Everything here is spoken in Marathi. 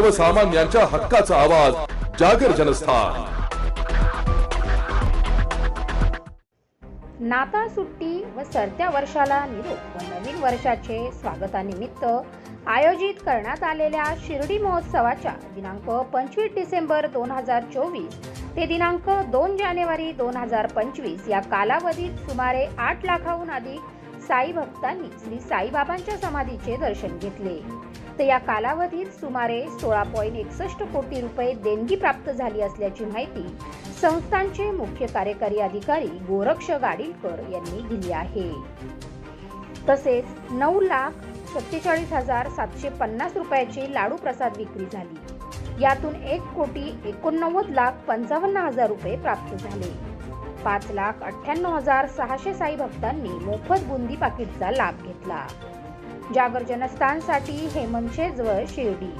सर्वसामान्यांच्या हक्काचा आवाज जागर जनस्थान. नाताळ सुट्टी व सरत्या वर्षाला निरोप व नवीन वर्षाचे स्वागतानिमित्त आयोजित करण्यात आलेल्या शिर्डी महोत्सवाच्या दिनांक पंचवीस डिसेंबर दोन हजार चोवीस ते दिनांक दोन जानेवारी दोन हजार पंचवीस या कालावधीत सुमारे आठ लाखाहून अधिक साई भक्तांनी श्री साईबाबांच्या समाधीचे दर्शन घेतले. तर या कालावधीत सुमारे सोळा पॉईंट एकसष्ट कोटी रुपये देणगी प्राप्त झाली असल्याची माहिती संस्थांचे मुख्य कार्यकारी अधिकारी गोरक्ष गाडीलकर यांनी दिली आहे. तसेच नऊ लाख सत्तेचाळीस हजार सातशे पन्नास रुपयाची लाडू प्रसाद विक्री झाली. यातून एक कोटी एकोणनव्वद लाख पंचावन्न हजार रुपये प्राप्त झाले. पाच लाख अठ्ठ्याण्णव हजार सहाशे साई भक्तांनी मोफत बुंदी पाकिटचा लाभ घेतला. जागर जनस्थानसाठी हेमंत शेजवळ शिर्डी.